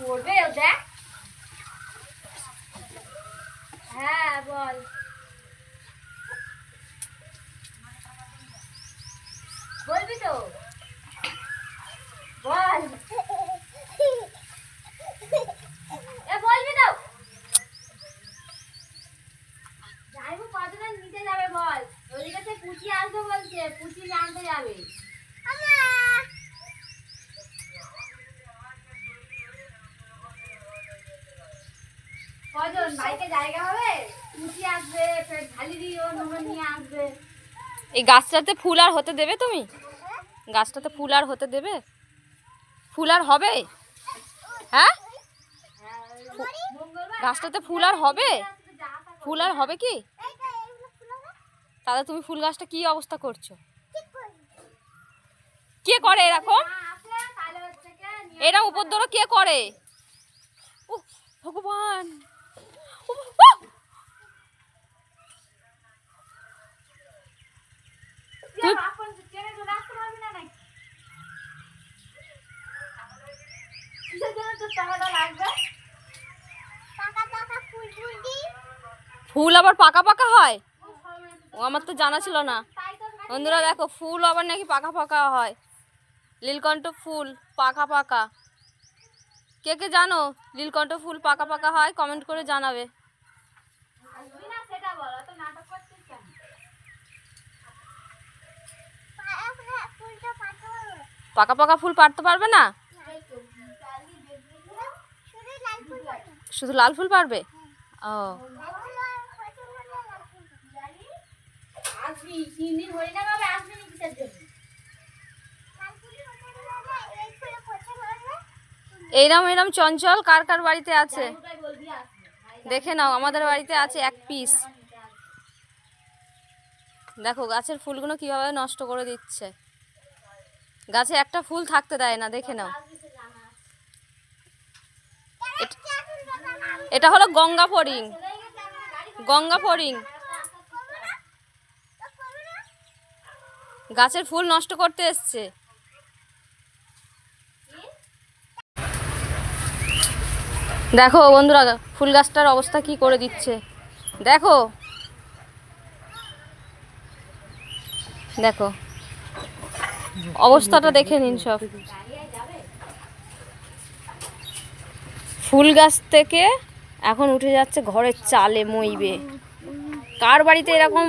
পড়বে ও দেখ। হ্যাঁ বল। বলবি তো? বল। এ, বলবি তো? যাইবো কতটা নিতে যাবে, বল। ওদিকে সে পুচি আসবে বলছে, পুচি জানতে যাবে। এই গাছটাতে ফুল আর হতে দেবে তুমি? গাছটাতে ফুল আর হতে দেবে? ফুল আর হবে? হ্যাঁ? গাছটাতে ফুল আর হবে? ফুল আর হবে কি? তাহলে তুমি ফুল গাছটা কি অবস্থা করছ? কে করে এরকম? এরা উপদ্রব কে করে? উহ, ভগবান উহ, উহ! তুই আপন ট্রেনে চলে আসতে পারবি না নাকি কিসের জন্য তোর টাকাটা লাগবে টাকা টাকা ফুল ফুল দি ফুল আবার পাকা পাকা হয়? ও, আমার তো জানা ছিল না। বন্ধুরা, দেখো, ফুল আবার নাকি পাকা পাকা হয়। নীলকণ্ঠ ফুল পাকা পাকা। কে কে জানো নীলকণ্ঠ ফুল পাকা পাকা হয়? কমেন্ট করে জানাবে। পাকা পাকা ফুল পারতে পারবে না? শুধু লাল ফুল পারবে ও। আসবি তিন দিন হরিনা ভাবে আসবি না কিসের জন্য এইরম এরম চঞ্চল কার কার বাড়িতে আছে? দেখে নাও আমাদের বাড়িতে আছে এক পিস দেখো গাছের ফুলগুলো কীভাবে নষ্ট করে দিচ্ছে। গাছে একটা ফুল থাকতে দেয় না দেখে নাও। এটা হলো গঙ্গা ফড়িং। গঙ্গা ফড়িং। গাছের ফুল নষ্ট করতে এসছে। দেখো বন্ধুরা, ফুল গাছটার অবস্থা কি করে দিচ্ছে। দেখো। দেখো। অবস্থাটা দেখে নিন সব। ফুল গাছ থেকে এখন উঠে যাচ্ছে ঘরের চালে মইবে। কার বাড়িতে এরকম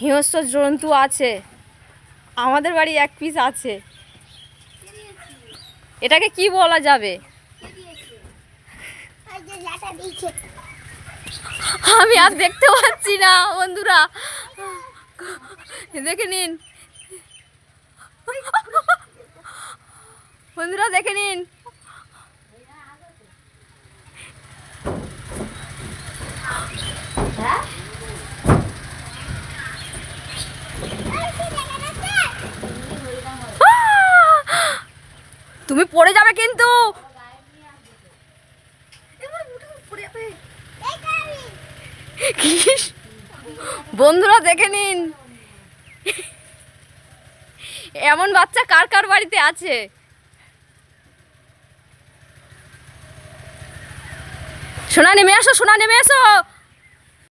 হিংস্র জন্তু আছে? আমাদের বাড়ি এক পিস আছে। এটাকে কি বলা যাবে? আমি আর দেখতে পাচ্ছি না, বন্ধুরা। দেখে নিন। বন্ধুরা, দেখে নিন। তুমি পড়ে যাবে কিন্তু। বন্ধুরা দেখে নিন। এমন বাচ্চা কার কার বাড়িতে আছে? সোনা, নেমে আসো, সোনা, নেমে আসো।